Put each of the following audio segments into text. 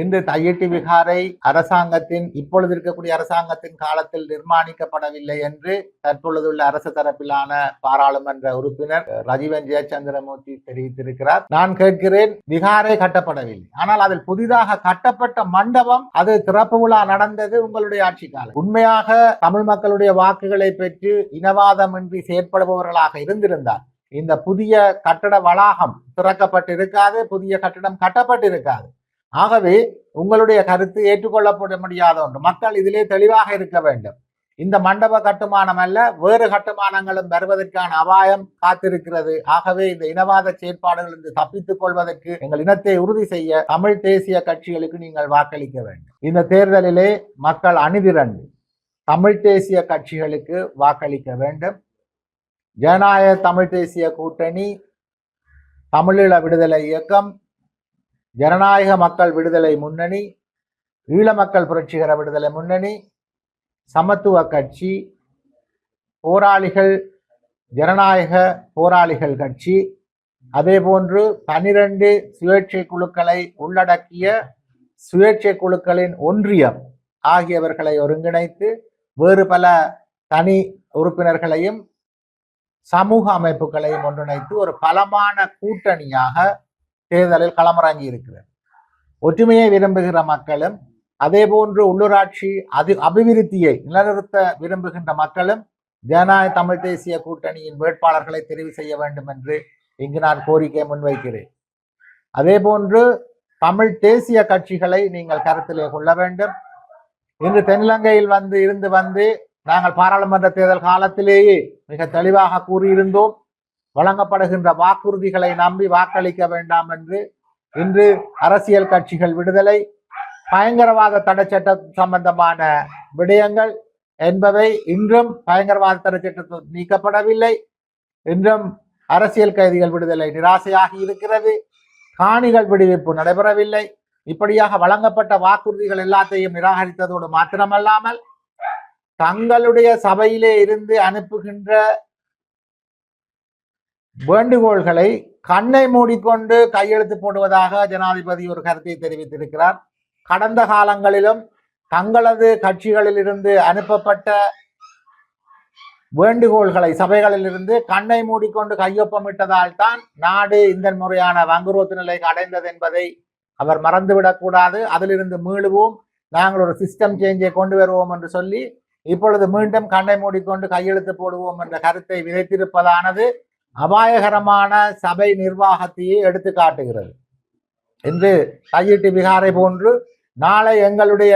இன்று தையிட்டி விகாரை அரசாங்கத்தின் இப்பொழுது இருக்கக்கூடிய அரசாங்கத்தின் காலத்தில் நிர்மாணிக்கப்படவில்லை என்று தற்பொழுதுள்ள அரசு தரப்பிலான பாராளுமன்ற உறுப்பினர் ரஜீவன் ஜெயச்சந்திரமூர்த்தி தெரிவித்திருக்கிறார். நான் கேட்கிறேன் விகாரை கட்டப்படவில்லை. ஆனால் அதில் புதிதாக கட்டப்பட்ட மண்டபம் அது திறப்பு விழா நடந்தது உங்களுடைய ஆட்சி காலம். உண்மையாக தமிழ் மக்களுடைய வாக்குகளை பெற்று இனவாதமின்றி செயற்படுபவர்களாக இருந்திருந்தார் இந்த புதிய கட்டட வளாகம் திறக்கப்பட்டிருக்காது புதிய கட்டடம் கட்டப்பட்டிருக்காது. ஆகவே உங்களுடைய கருத்து ஏற்றுக்கொள்ளப்பட முடியாத ஒன்று மக்கள் இதிலே தெளிவாக இருக்க வேண்டும். இந்த மண்டப கட்டுமானம் அல்ல வேறு கட்டுமானங்களும் வருவதற்கான அபாயம் காத்திருக்கிறது. ஆகவே இந்த இனவாத செயற்பாடுகளிலிருந்து தப்பித்துக் கொள்வதற்கு எங்கள் இனத்தை உறுதி செய்ய தமிழ் தேசிய கட்சிகளுக்கு நீங்கள் வாக்களிக்க வேண்டும். இந்த தேர்தலிலே மக்கள் அணிதிரண்டு தமிழ் தேசிய கட்சிகளுக்கு வாக்களிக்க வேண்டும். ஜனநாயக தமிழ் தேசிய கூட்டணி தமிழீழ விடுதலை இயக்கம் ஜனநாயக மக்கள் விடுதலை முன்னணி ஈழ மக்கள் புரட்சிகர விடுதலை முன்னணி சமத்துவ கட்சி போராளிகள் ஜனநாயக போராளிகள் கட்சி அதேபோன்று பனிரெண்டு சுயேட்சை குழுக்களை உள்ளடக்கிய சுயேட்சை குழுக்களின் ஒன்றியம் ஆகியவர்களை ஒருங்கிணைத்து வேறு பல தனி உறுப்பினர்களையும் சமூக அமைப்புகளையும் ஒன்றிணைத்து ஒரு பலமான கூட்டணியாக தேர்தலில் களமிறங்கி இருக்கிறது. ஒற்றுமையை விரும்புகிற மக்களும் அதே போன்று உள்ளூராட்சி அது அபிவிருத்தியை நிலநிறுத்த விரும்புகின்ற மக்களும் ஜனநாயக தமிழ் தேசிய கூட்டணியின் வேட்பாளர்களை தெரிவு செய்ய வேண்டும் என்று இங்கு நான் கோரிக்கை முன்வைக்கிறேன். அதே போன்று தமிழ் தேசிய கட்சிகளை நீங்கள் கருத்திலே கொள்ள வேண்டும். இன்று தென்னிலங்கையில் வந்து இருந்து வந்து நாங்கள் பாராளுமன்ற தேர்தல் காலத்திலேயே மிக தெளிவாக கூறியிருந்தோம். வழங்கப்படுகின்ற வாக்குறுதிகளை நம்பி வாக்களிக்க வேண்டாம் என்று இன்று அரசியல் கட்சிகள் விடுதலை பயங்கரவாத தடை சட்டம் சம்பந்தமான விடயங்கள் என்பவை இன்றும் பயங்கரவாத தடை நீக்கப்படவில்லை. இன்றும் அரசியல் கைதிகள் விடுதலை நிராசையாகி இருக்கிறது. காணிகள் விடுவிப்பு நடைபெறவில்லை. இப்படியாக வழங்கப்பட்ட வாக்குறுதிகள் எல்லாத்தையும் நிராகரித்ததோடு மாத்திரமல்லாமல் தங்களுடைய சபையிலே இருந்து அனுப்புகின்ற வேண்டுகோள்களை கண்ணை மூடிக்கொண்டு கையெழுத்து போடுவதாக ஜனாதிபதி ஒரு கருத்தை தெரிவித்திருக்கிறார். கடந்த காலங்களிலும் தங்களது கட்சிகளிலிருந்து அனுப்பப்பட்ட வேண்டுகோள்களை சபைகளிலிருந்து கண்ணை மூடிக்கொண்டு கையொப்பமிட்டதால் தான் நாடு இந்த முறையான வங்குரோத்து நிலைக்கு அடைந்தது என்பதை அவர் மறந்துவிடக்கூடாது அதிலிருந்து மீளுவோம். நாங்கள் ஒரு சிஸ்டம் சேஞ்சை கொண்டு வருவோம் என்று சொல்லி இப்பொழுது மீண்டும் கண்ணை மூடிக்கொண்டு கையெழுத்து போடுவோம் என்ற கருத்தை விதைத்திருப்பதானது. அபாயகரமான சபை நிர்வாகத்தையே எடுத்து காட்டுகிறது. இன்று கையீட்டு விகாரை போன்று நாளை எங்களுடைய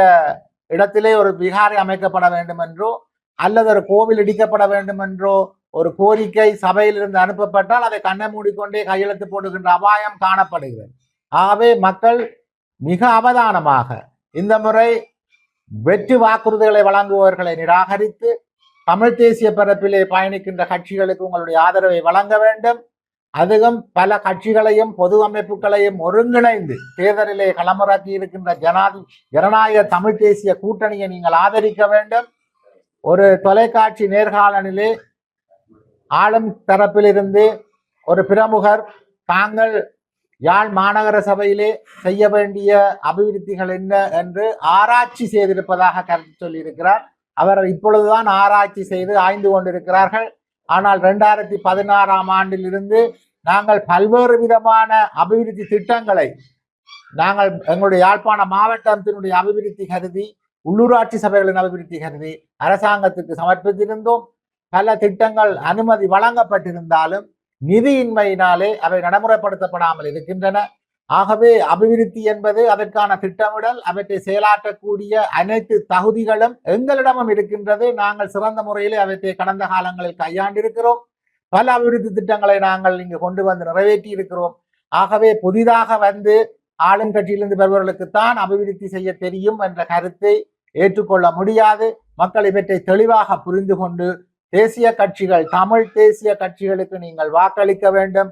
இடத்திலே ஒரு விகாரை அமைக்கப்பட வேண்டும் என்றோ அல்லது ஒரு கோவில் இடிக்கப்பட வேண்டும் என்றோ ஒரு கோரிக்கை சபையிலிருந்து அனுப்பப்பட்டால் அதை கண்ணை மூடிக்கொண்டே கையெழுத்து போடுகின்ற அபாயம் காணப்படுகிறது. ஆகவே மக்கள் மிக அவதானமாக இந்த முறை வெற்றி வாக்குறுதிகளை வழங்குபவர்களை நிராகரித்து தமிழ் தேசிய பரப்பிலே பயணிக்கின்ற கட்சிகளுக்கு உங்களுடைய ஆதரவை வழங்க வேண்டும். அதுவும் பல கட்சிகளையும் பொது அமைப்புகளையும் ஒருங்கிணைந்து தேர்தலிலே களமிறக்கி இருக்கின்ற ஜனாதி ஜனநாயக தமிழ் தேசிய கூட்டணியை நீங்கள் ஆதரிக்க வேண்டும். ஒரு தொலைக்காட்சி நேர்காணலிலே ஆளும் தரப்பிலிருந்து ஒரு பிரமுகர் தாங்கள் யாழ் மாநகர சபையிலே செய்ய வேண்டிய அபிவிருத்திகள் என்ன என்று ஆராய்ச்சி செய்திருப்பதாக கருத்து சொல்லியிருக்கிறார். அவர் இப்பொழுதுதான் ஆராய்ச்சி செய்து ஆய்ந்து கொண்டிருக்கிறார்கள். ஆனால் ரெண்டாயிரத்தி பதினாறாம் ஆண்டிலிருந்து நாங்கள் பல்வேறு விதமான அபிவிருத்தி திட்டங்களை நாங்கள் எங்களுடைய யாழ்ப்பாண மாவட்டத்தினுடைய அபிவிருத்தி கருதி உள்ளூராட்சி சபைகளின் அபிவிருத்தி கருதி அரசாங்கத்துக்கு சமர்ப்பித்திருந்தோம். பல திட்டங்கள் அனுமதி வழங்கப்பட்டிருந்தாலும் நிதியின்மையினாலே அவை நடைமுறைப்படுத்தப்படாமல் இருக்கின்றன. ஆகவே அபிவிருத்தி என்பது அதற்கான திட்டமிடல் அவற்றை செயலாற்றக்கூடிய அனைத்து தகுதிகளும் எங்களிடமும் இருக்கின்றது. நாங்கள் சிறந்த முறையிலே அவற்றை கடந்த காலங்களில் கையாண்டிருக்கிறோம். பல அபிவிருத்தி திட்டங்களை நாங்கள் இங்கு கொண்டு வந்து நிறைவேற்றி இருக்கிறோம் ஆகவே புதிதாக வந்து ஆளுங்கட்சியிலிருந்து பெறுபவர்களுக்குத்தான் அபிவிருத்தி செய்ய தெரியும் என்ற கருத்தை ஏற்றுக்கொள்ள முடியாது. மக்கள் இவற்றை தெளிவாக புரிந்து கொண்டு தேசிய கட்சிகள் தமிழ் தேசிய கட்சிகளுக்கு நீங்கள் வாக்களிக்க வேண்டும்.